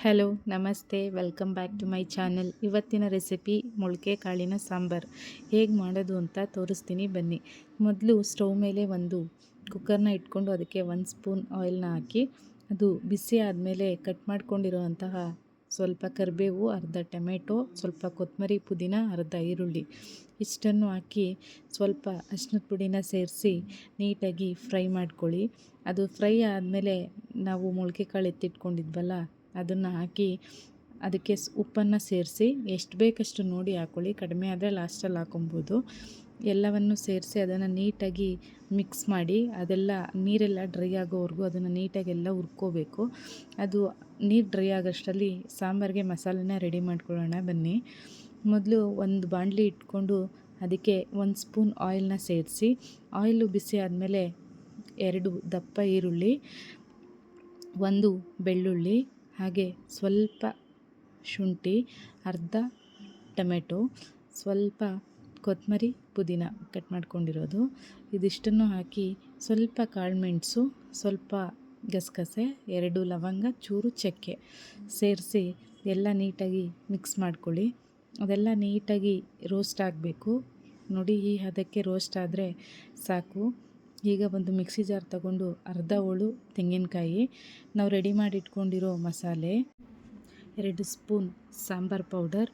Hello, ನಮಸ್ತೆ. Welcome back to my channel. ಇವತ್ತಿನ recipe ಮೊಳಕೆ ಕಾಳಿನ ಸಾಂಬಾರು. ಹೇಗೆ ಮಾಡೋದು ಅಂತ ತೋರಿಸ್ತೀನಿ ಬನ್ನಿ. ಮೊದಲು ಸ್ಟವ್ ಮೇಲೆ ಒಂದು ಕುಕ್ಕರ್ನ ಇಟ್ಕೊಂಡು ಅದಕ್ಕೆ ಒಂದು ಸ್ಪೂನ್ ಆಯಿಲ್ನ ಹಾಕಿ, ಅದು ಬಿಸಿ ಆದಮೇಲೆ ಕಟ್ ಮಾಡ್ಕೊಂಡಿರೋವಂತಹ ಸ್ವಲ್ಪ ಕರಿಬೇವು, ಅರ್ಧ ಟೊಮೆಟೊ, ಸ್ವಲ್ಪ ಕೊತ್ತಂಬರಿ ಪುದೀನ, ಅರ್ಧ ಈರುಳ್ಳಿ ಇಷ್ಟನ್ನು ಹಾಕಿ ಸ್ವಲ್ಪ ಅರ್ಶಿನದ ಪುಡಿನ ಸೇರಿಸಿ ನೀಟಾಗಿ ಫ್ರೈ ಮಾಡ್ಕೊಳ್ಳಿ. ಅದು ಫ್ರೈ ಆದಮೇಲೆ ನಾವು ಮೊಳಕೆ ಕಾಳು ಎತ್ತಿಟ್ಕೊಂಡಿದ್ವಲ್ಲ ಅದನ್ನು ಹಾಕಿ ಅದಕ್ಕೆ ಉಪ್ಪನ್ನು ಸೇರಿಸಿ ಎಷ್ಟು ಬೇಕಷ್ಟು ನೋಡಿ ಹಾಕ್ಕೊಳ್ಳಿ ಕಡಿಮೆ ಆದರೆ ಲಾಸ್ಟಲ್ಲಿ ಹಾಕೊಬೋದು. ಎಲ್ಲವನ್ನು ಸೇರಿಸಿ ಅದನ್ನು ನೀಟಾಗಿ ಮಿಕ್ಸ್ ಮಾಡಿ ಅದೆಲ್ಲ ನೀರೆಲ್ಲ ಡ್ರೈ ಆಗೋವರೆಗೂ ಅದನ್ನು ನೀಟಾಗಿ ಎಲ್ಲ ಹುರ್ಕೋಬೇಕು. ಅದು ನೀರು ಡ್ರೈ ಆಗೋಷ್ಟರಲ್ಲಿ ಸಾಂಬಾರಿಗೆ ಮಸಾಲೆನ ರೆಡಿ ಮಾಡ್ಕೊಳ್ಳೋಣ ಬನ್ನಿ. ಮೊದಲು ಒಂದು ಬಾಣಲಿ ಇಟ್ಕೊಂಡು ಅದಕ್ಕೆ ಒಂದು ಸ್ಪೂನ್ ಆಯಿಲ್ನ ಸೇರಿಸಿ ಆಯಿಲು ಬಿಸಿ ಆದಮೇಲೆ ಎರಡು ದಪ್ಪ ಈರುಳ್ಳಿ, ಒಂದು ಬೆಳ್ಳುಳ್ಳಿ ಹಾಗೆ ಸ್ವಲ್ಪ ಶುಂಠಿ, ಅರ್ಧ ಟೊಮೆಟೊ, ಸ್ವಲ್ಪ ಕೊತ್ತಂಬರಿ ಪುದೀನ ಕಟ್ ಮಾಡ್ಕೊಂಡಿರೋದು. ಇದಿಷ್ಟನ್ನು ಹಾಕಿ ಸ್ವಲ್ಪ ಕಾಳುಮೆಣಸು ಸ್ವಲ್ಪ ಗಸಗಸೆ, ಎರಡು ಲವಂಗ, ಚೂರು ಚಕ್ಕೆ ಸೇರಿಸಿ ಎಲ್ಲ ನೀಟಾಗಿ ಮಿಕ್ಸ್ ಮಾಡ್ಕೊಳ್ಳಿ. ಅದೆಲ್ಲ ನೀಟಾಗಿ ರೋಸ್ಟ್ ಆಗಬೇಕು. ನೋಡಿ ಈ ಹದಕ್ಕೆ ರೋಸ್ಟ್ ಆದರೆ ಸಾಕು. ಈಗ ಒಂದು ಮಿಕ್ಸಿ ಜಾರ್ ತಗೊಂಡು ಅರ್ಧ ಹೋಳು ತೆಂಗಿನಕಾಯಿ, ನಾವು ರೆಡಿ ಮಾಡಿ ಇಟ್ಕೊಂಡಿರೋ ಮಸಾಲೆ, ಎರಡು ಸ್ಪೂನ್ ಸಾಂಬಾರ್ ಪೌಡರ್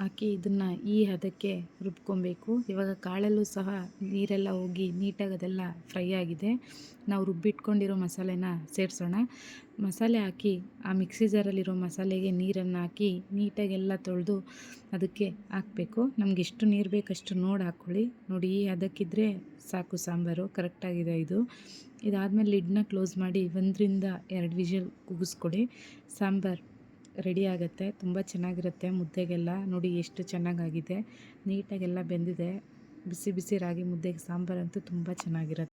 ಹಾಕಿ ಇದನ್ನು ಈ ಹದಕ್ಕೆ ರುಬ್ಕೊಬೇಕು. ಇವಾಗ ಕಾಳಲ್ಲೂ ಸಹ ನೀರೆಲ್ಲ ಹೋಗಿ ನೀಟಾಗಿ ಅದೆಲ್ಲ ಫ್ರೈ ಆಗಿದೆ. ನಾವು ರುಬ್ಬಿಟ್ಕೊಂಡಿರೋ ಮಸಾಲೆನ ಸೇರಿಸೋಣ. ಮಸಾಲೆ ಹಾಕಿ ಆ ಮಿಕ್ಸಿ ಜಾರಲ್ಲಿರೋ ಮಸಾಲೆಗೆ ನೀರನ್ನು ಹಾಕಿ ನೀಟಾಗೆಲ್ಲ ತೊಳೆದು ಅದಕ್ಕೆ ಹಾಕಬೇಕು. ನಮ್ಗೆ ಎಷ್ಟು ನೀರು ಬೇಕಷ್ಟು ನೋಡಿ ಹಾಕ್ಕೊಳ್ಳಿ. ನೋಡಿ, ಈ ಹದಕ್ಕಿದ್ರೆ ಸಾಕು ಸಾಂಬಾರು. ಕರೆಕ್ಟಾಗಿದೆ ಇದು. ಇದಾದಮೇಲೆ ಲಿಡ್ನ ಕ್ಲೋಸ್ ಮಾಡಿ ಒಂದರಿಂದ ಎರಡು ವಿಷಲ್ ಕೂಗಿಸ್ಕೊಡಿ ಸಾಂಬಾರು ರೆಡಿ ಆಗುತ್ತೆ. ತುಂಬ ಚೆನ್ನಾಗಿರುತ್ತೆ ಮುದ್ದೆಗೆಲ್ಲ. ನೋಡಿ ಎಷ್ಟು ಚೆನ್ನಾಗಾಗಿದೆ. ನೀಟಾಗೆಲ್ಲ ಬೆಂದಿದೆ. ಬಿಸಿ ಬಿಸಿ ರಾಗಿ ಮುದ್ದೆಗೆ ಸಾಂಬಾರಂತೂ ತುಂಬ ಚೆನ್ನಾಗಿರುತ್ತೆ.